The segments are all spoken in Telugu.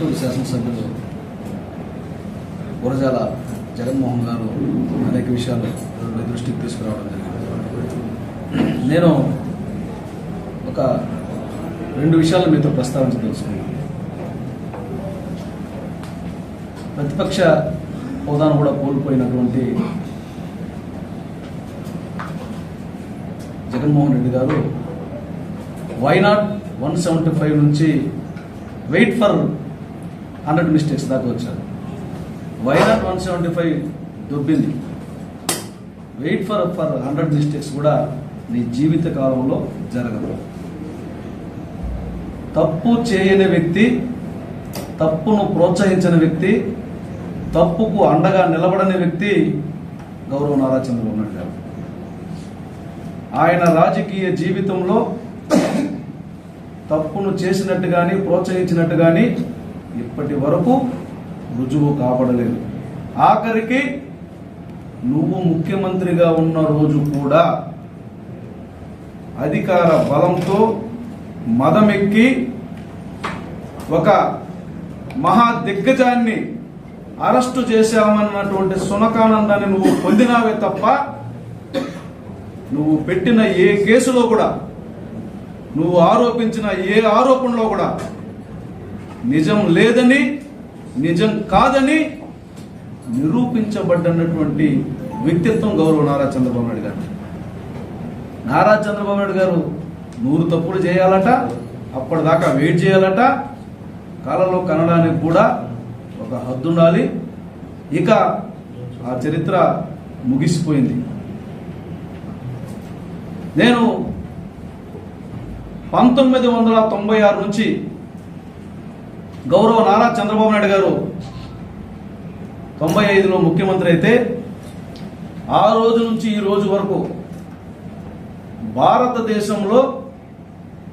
చిత్తూరు శాసనసభ్యులు గురజాల జగన్మోహన్ గారు అనేక విషయాలు దృష్టికి తీసుకురావడం జరిగింది. నేను ఒక రెండు విషయాలు మీతో ప్రస్తావించదలుచుకున్నాను. ప్రతిపక్ష హోదాను కూడా కోల్పోయినటువంటి Jaganmohan Reddy garu why not one seventy five నుంచి వెయిట్ ఫర్ హండ్రెడ్ మిస్టేక్స్ దాకా వచ్చారు. Why not one seventy five దొబ్బింది? Wait for for hundred mistakes కూడా నీ జీవిత కాలంలో జరగదు. తప్పు చేయని వ్యక్తి తప్పును ప్రోత్సహించని వ్యక్తి తప్పుకు అండగా నిలబడని వ్యక్తి గౌరవ నారా చంద్రబాబు గారు. ఆయన రాజకీయ జీవితంలో తప్పును చేసినట్టు కానీ ప్రోత్సహించినట్టు కానీ ఇప్పటి వరకు రుజువు కాబడలేదు. ఆఖరికి నువ్వు ముఖ్యమంత్రిగా ఉన్న రోజు కూడా అధికార బలంతో మదమెక్కి ఒక మహా దిగ్గజాన్ని అరెస్టు చేశామన్నటువంటి సునకానందాన్ని నువ్వు పొందినావే తప్ప నువ్వు పెట్టిన ఏ కేసులో కూడా నువ్వు ఆరోపించిన ఏ ఆరోపణలో కూడా నిజం లేదని నిజం కాదని నిరూపించబడ్డన్నటువంటి వ్యక్తిత్వం గౌరవ నారా చంద్రబాబు నాయుడు గారు నారా చంద్రబాబు నాయుడు గారు నూరు తప్పులు చేయాలట అప్పటిదాకా వెయిట్ చేయాలట. కళలో కనడానికి కూడా ఒక హద్దు ఉండాలి ఇక ఆ చరిత్ర ముగిసిపోయింది. నేను పంతొమ్మిది వందల తొంభై ఆరు నుంచి గౌరవ నారా చంద్రబాబు నాయుడు గారు తొంభై ఐదులో ముఖ్యమంత్రి అయితే ఆ రోజు నుంచి ఈ రోజు వరకు భారతదేశంలో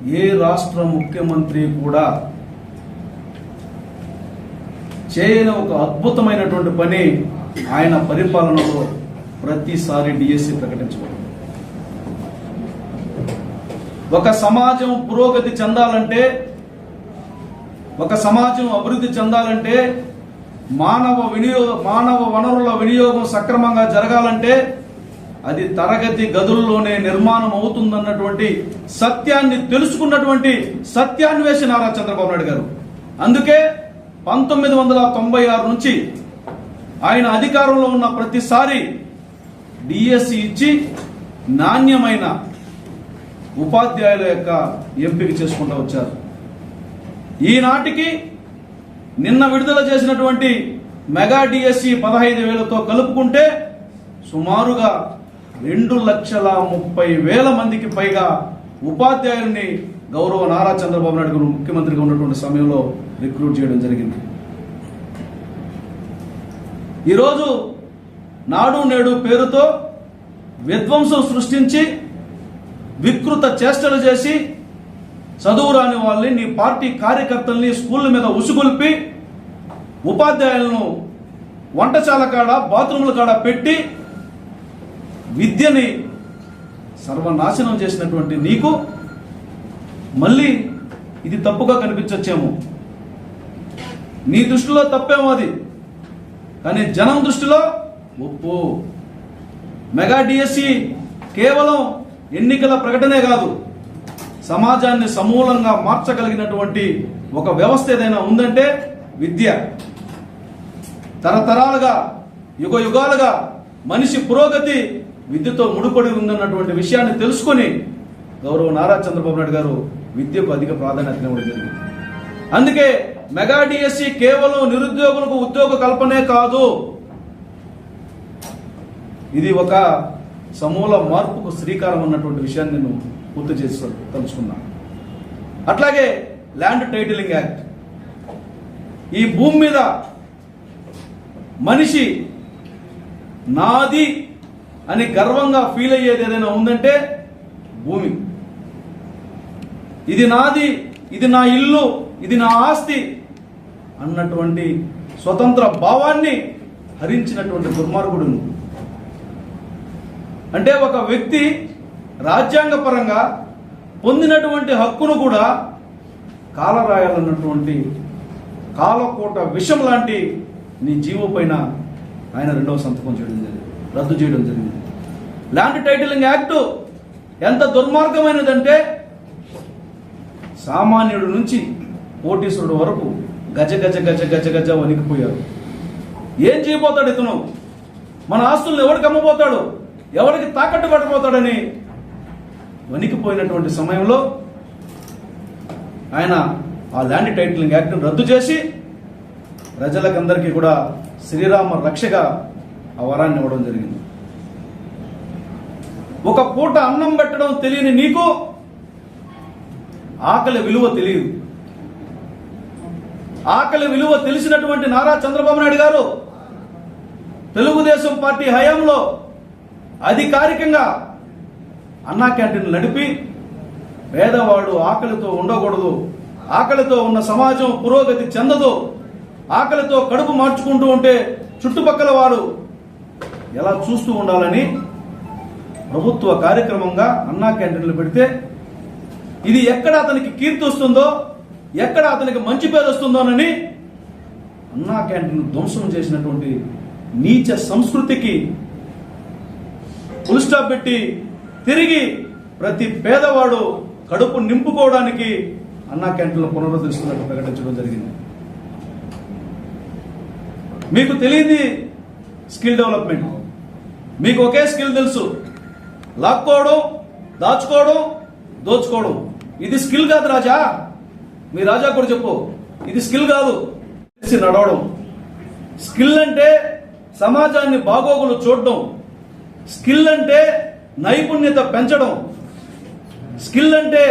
ఏ రాష్ట్ర ముఖ్యమంత్రి కూడా చేయని ఒక అద్భుతమైనటువంటి పని ఆయన పరిపాలనలో ప్రతిసారి డిఎస్సి ప్రకటించబడింది. ఒక సమాజం పురోగతి చెందాలంటే ఒక సమాజం అభివృద్ధి చెందాలంటే మానవ వినియోగ మానవ వనరుల వినియోగం సక్రమంగా జరగాలంటే అది తరగతి గదుల్లోనే నిర్మాణం అవుతుందన్నటువంటి సత్యాన్ని తెలుసుకున్నటువంటి సత్యాన్వేషి నారా చంద్రబాబు నాయుడు గారు. అందుకే పంతొమ్మిది వందల తొంభై ఆరు నుంచి ఆయన అధికారంలో ఉన్న ప్రతిసారి డిఎస్సి ఇచ్చి నాణ్యమైన ఉపాధ్యాయుల యొక్క ఎంపిక చేసుకుంటూ వచ్చారు. ఈనాటికి నిన్న విడుదల చేసినటువంటి మెగా డిఎస్సి పదహైదు వేలతో కలుపుకుంటే సుమారుగా రెండు లక్షల ముప్పై వేల మందికి పైగా ఉపాధ్యాయుల్ని గౌరవ నారా చంద్రబాబు నాయుడు గారు ముఖ్యమంత్రిగా ఉన్నటువంటి సమయంలో రిక్రూట్ చేయడం జరిగింది. ఈరోజు నాడు నేడు పేరుతో విధ్వంసం సృష్టించి వికృత చేష్టలు చేసి చదువు రాని వాళ్ళని నీ పార్టీ కార్యకర్తల్ని స్కూళ్ళ మీద ఉసుగొల్పి ఉపాధ్యాయులను వంటశాల కాడ బాత్రూముల కాడ పెట్టి విద్యని సర్వనాశనం చేసినటువంటి నీకు మళ్ళీ ఇది తప్పుగా కనిపించచ్చేమో. నీ దృష్టిలో తప్పేమో అది. కానీ జనం దృష్టిలో ఒప్పు. మెగా డిఎస్సి కేవలం ఎన్నికల ప్రకటనే కాదు. సమాజాన్ని సమూలంగా మార్చగలిగినటువంటి ఒక వ్యవస్థ ఏదైనా ఉందంటే విద్య. తరతరాలుగా యుగ యుగాలుగా మనిషి పురోగతి విద్యతో ముడిపడి ఉందన్నటువంటి విషయాన్ని తెలుసుకొని గౌరవ నారా చంద్రబాబు నాయుడు గారు విద్యకు అధిక ప్రాధాన్యత ఇవ్వడం జరిగింది. అందుకే మెగా డిఎస్సి కేవలం నిరుద్యోగులకు ఉద్యోగ కల్పనే కాదు. ఇది ఒక సమూల మార్పుకు శ్రీకారం అన్నటువంటి విషయాన్ని నేను పూర్తి చేస్తారు తలుచుకున్నా. అట్లాగే ల్యాండ్ టైటిలింగ్ యాక్ట్ ఈ భూమి మీద మనిషి నాది అని గర్వంగా ఫీల్ అయ్యేది ఏదైనా ఉందంటే భూమి. ఇది నాది ఇది నా ఇల్లు ఇది నా ఆస్తి అన్నటువంటి స్వతంత్ర భావాన్ని హరించినటువంటి దుర్మార్గుడు అంటే ఒక వ్యక్తి రాజ్యాంగపరంగా పొందినటువంటి హక్కును కూడా కాలరాయాలన్నటువంటి కాలకోట విషం లాంటి నీ జీవో పైన ఆయన రెండవ సంతకం చేయడం జరిగింది. రద్దు చేయడం జరిగింది. ల్యాండ్ టైటిలింగ్ యాక్ట్ ఎంత దుర్మార్గమైనదంటే సామాన్యుడు నుంచి కోటీశ్వరుడు వరకు గజ గజ గజ గజ గజ వణికిపోయారు. ఏం చేయబోతాడు ఇతను? మన ఆస్తులను ఎవరికి అమ్మబోతాడు? ఎవరికి తాకట్టు పెట్టబోతాడని వణికిపోయినటువంటి సమయంలో ఆయన ఆ ల్యాండ్ టైటిలింగ్ యాక్ట్ను రద్దు చేసి ప్రజలకందరికీ కూడా శ్రీరామ రక్షగా ఆ వరాన్ని ఇవ్వడం జరిగింది. ఒక పూట అన్నం పెట్టడం తెలియని నీకు ఆకలి విలువ తెలియదు. ఆకలి విలువ తెలిసినటువంటి నారా చంద్రబాబు నాయుడు గారు తెలుగుదేశం పార్టీ హయాంలో అధికారికంగా అన్నా క్యాంటీన్ నడిపి పేదవాడు ఆకలితో ఉండకూడదు. ఆకలితో ఉన్న సమాజం పురోగతి చెందదు. ఆకలితో కడుపు మార్చుకుంటూ ఉంటే చుట్టుపక్కల వారు ఎలా చూస్తూ ఉండాలని ప్రభుత్వ కార్యక్రమంగా అన్నా క్యాంటీన్లు పెడితే ఇది ఎక్కడ అతనికి కీర్తి వస్తుందో ఎక్కడ అతనికి మంచి పేరు వస్తుందోనని అన్నా క్యాంటీన్ ధ్వంసం చేసినటువంటి నీచ సంస్కృతికి ఫుల్ స్టాప్ పెట్టి తిరిగి ప్రతి పేదవాడు కడుపు నింపుకోవడానికి అన్నా క్యాంటీన్లు పునరుద్ధరిస్తున్నట్టు ప్రకటించడం జరిగింది. మీకు తెలియదు స్కిల్ డెవలప్మెంట్. మీకు ఒకే స్కిల్ తెలుసు. లాక్కోవడం దాచుకోవడం దోచుకోవడం. ఇది స్కిల్ కాదు రాజా. మీ రాజా కూడా చెప్పు. ఇది స్కిల్ కాదు. తెలిసి నడవడం. స్కిల్ అంటే సమాజాన్ని బాగోగులు చూడడం. స్కిల్ అంటే నైపుణ్యత పెంచడం. స్కిల్ అంటే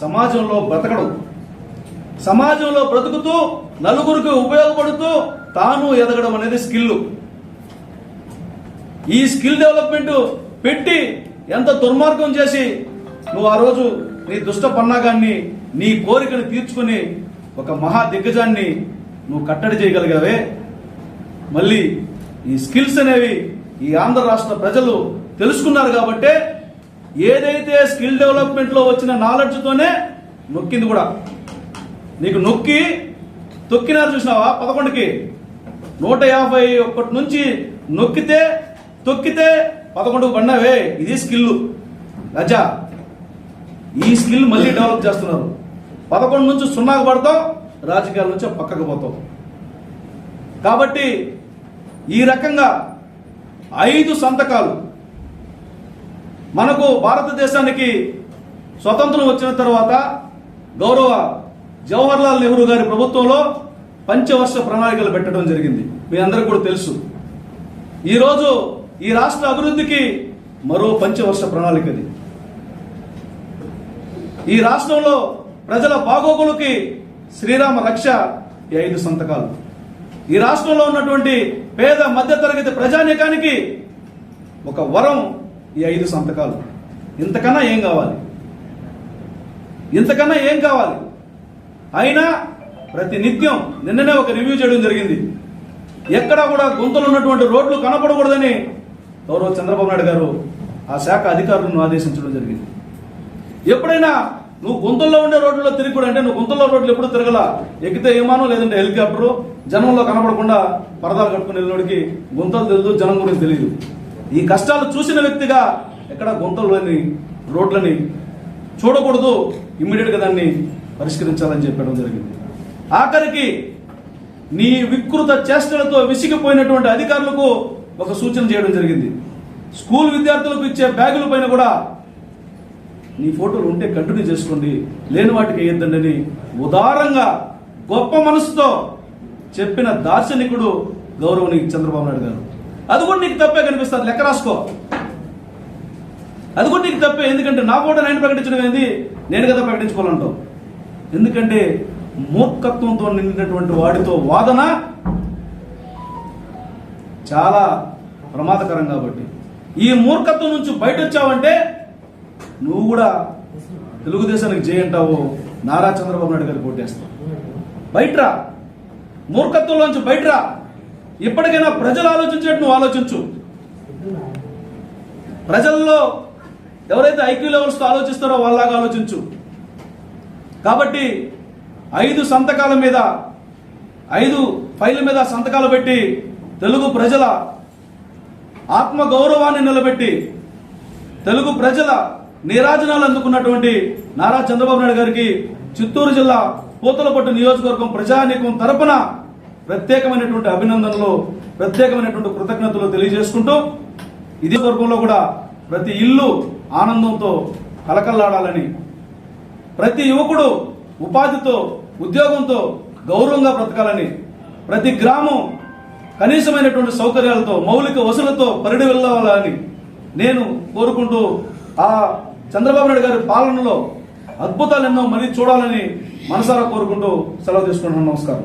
సమాజంలో బ్రతకడం. సమాజంలో బ్రతుకుతూ నలుగురికి ఉపయోగపడుతూ తాను ఎదగడం అనేది స్కిల్ ఈ స్కిల్ డెవలప్మెంట్ పెట్టి ఎంత దుర్మార్గం చేసి నువ్వు ఆ రోజు నీ దుష్ట పన్నాగాన్ని నీ కోరికను తీర్చుకుని ఒక మహా దిగ్గజాన్ని నువ్వు కట్టడి చేయగలిగావే. మళ్ళీ ఈ స్కిల్స్ అనేవి ఈ ఆంధ్ర రాష్ట్ర ప్రజలు తెలుసుకున్నారు కాబట్టే ఏదైతే స్కిల్ డెవలప్మెంట్లో వచ్చిన నాలెడ్జ్ తోనే నొక్కింది కూడా. నీకు నొక్కి తొక్కినారు చూసినావా? పదకొండుకి. నూట యాభై ఒకటి నుంచి నొక్కితే తొక్కితే పదకొండుకు పడినావే. ఇది స్కిల్. రజా ఈ స్కిల్ మళ్ళీ డెవలప్ చేస్తున్నారు. పదకొండు నుంచి సున్నాకు పడతాం రాజకీయాల నుంచి పక్కకు పోతాం. కాబట్టి ఈ రకంగా ఐదు సంతకాలు మనకు భారతదేశానికి స్వతంత్రం వచ్చిన తర్వాత గౌరవ జవహర్లాల్ నెహ్రూ గారి ప్రభుత్వంలో పంచవర్ష ప్రణాళికలు పెట్టడం జరిగింది. మీ అందరికి కూడా తెలుసు. ఈరోజు ఈ రాష్ట్ర అభివృద్ధికి మరో పంచవర్ష ప్రణాళికది. ఈ రాష్ట్రంలో ప్రజల బాగోగులకి శ్రీరామ రక్ష ఈ ఐదు సంతకాలు. ఈ రాష్ట్రంలో ఉన్నటువంటి పేద మధ్యతరగతి ప్రజానీకానికి ఒక వరం ఈ ఐదు సంతకాలు. ఇంతకన్నా ఏం కావాలి? ఇంతకన్నా ఏం కావాలి? అయినా ప్రతి నిత్యం నిన్ననే ఒక రివ్యూ చేయడం జరిగింది. ఎక్కడా కూడా గుంతలు ఉన్నటువంటి రోడ్లు కనపడకూడదని గౌరవ చంద్రబాబు నాయుడు గారు ఆ శాఖ అధికారులను ఆదేశించడం జరిగింది. ఎప్పుడైనా నువ్వు గుంతల్లో ఉండే రోడ్లలో తిరిగి కూడా అంటే నువ్వు గుంతల్లో రోడ్లు ఎప్పుడు తిరగల? ఎక్కితే విమానం లేదంటే హెలికాప్టర్. జనంలో కనపడకుండా పరదాలు కట్టుకుని వెళ్ళినోడికి గుంతలు తెలియదు జనం గురించి తెలియదు. ఈ కష్టాలు చూసిన వ్యక్తిగా ఎక్కడ గుంతలని రోడ్లని చూడకూడదు. ఇమ్మీడియట్గా దాన్ని పరిష్కరించాలని చెప్పడం జరిగింది. ఆఖరికి నీ వికృత చేష్టలతో విసిగిపోయినటువంటి అధికారులకు ఒక సూచన చేయడం జరిగింది. స్కూల్ విద్యార్థులకు ఇచ్చే బ్యాగుల పైన కూడా నీ ఫోటోలు ఉంటే కంటిన్యూ చేసుకోండి. లేని వాటికి వేయద్దండి అని ఉదారంగా గొప్ప మనసుతో చెప్పిన దార్శనికుడు గౌరవని చంద్రబాబు నాయుడు గారు. అది కూడా నీకు తప్పే కనిపిస్తుంది. లెక్క రాసుకో. అది కూడా నీకు తప్పే. ఎందుకంటే నా కూడా నేను ప్రకటించడం ఏంది? నేను కదా ప్రకటించుకోవాలంటావు. ఎందుకంటే మూర్ఖత్వంతో నిండినటువంటి వాడితో వాదన చాలా ప్రమాదకరం కాబట్టి. ఈ మూర్ఖత్వం నుంచి బయట వచ్చావంటే నువ్వు కూడా తెలుగుదేశానికి జయంటావు నారా చంద్రబాబు నాయుడు గారు కొట్టేస్తావు బయటరా. మూర్ఖత్వంలోంచి బయటరా. ఇప్పటికైనా ప్రజలు ఆలోచించినట్టు నువ్వు ఆలోచించు. ప్రజల్లో ఎవరైతే ఐక్యూ లెవెల్స్తో ఆలోచిస్తారో వాళ్ళలాగా ఆలోచించు. కాబట్టి ఐదు సంతకాల మీద ఐదు ఫైళ్ళ మీద సంతకాలు పెట్టి తెలుగు ప్రజల ఆత్మ గౌరవాన్ని నిలబెట్టి తెలుగు ప్రజల నీరాజనాలు అందుకున్నటువంటి నారా చంద్రబాబు నాయుడు గారికి చిత్తూరు జిల్లా పూతలపట్టు నియోజకవర్గం ప్రజానీకం తరపున ప్రత్యేకమైనటువంటి అభినందనలు ప్రత్యేకమైనటువంటి కృతజ్ఞతలు తెలియజేసుకుంటూ ఇదే వర్గంలో కూడా ప్రతి ఇల్లు ఆనందంతో కలకల్లాడాలని ప్రతి యువకుడు ఉపాధితో ఉద్యోగంతో గౌరవంగా బ్రతకాలని ప్రతి గ్రామం కనీసమైనటువంటి సౌకర్యాలతో మౌలిక వసతులతో పరిడి వెళ్ళాలని నేను కోరుకుంటూ ఆ చంద్రబాబు నాయుడు గారి పాలనలో అద్భుతాలు ఎన్నో మరీ చూడాలని మనసారా కోరుకుంటూ సెలవు తీసుకుంటున్నాను. నమస్కారం.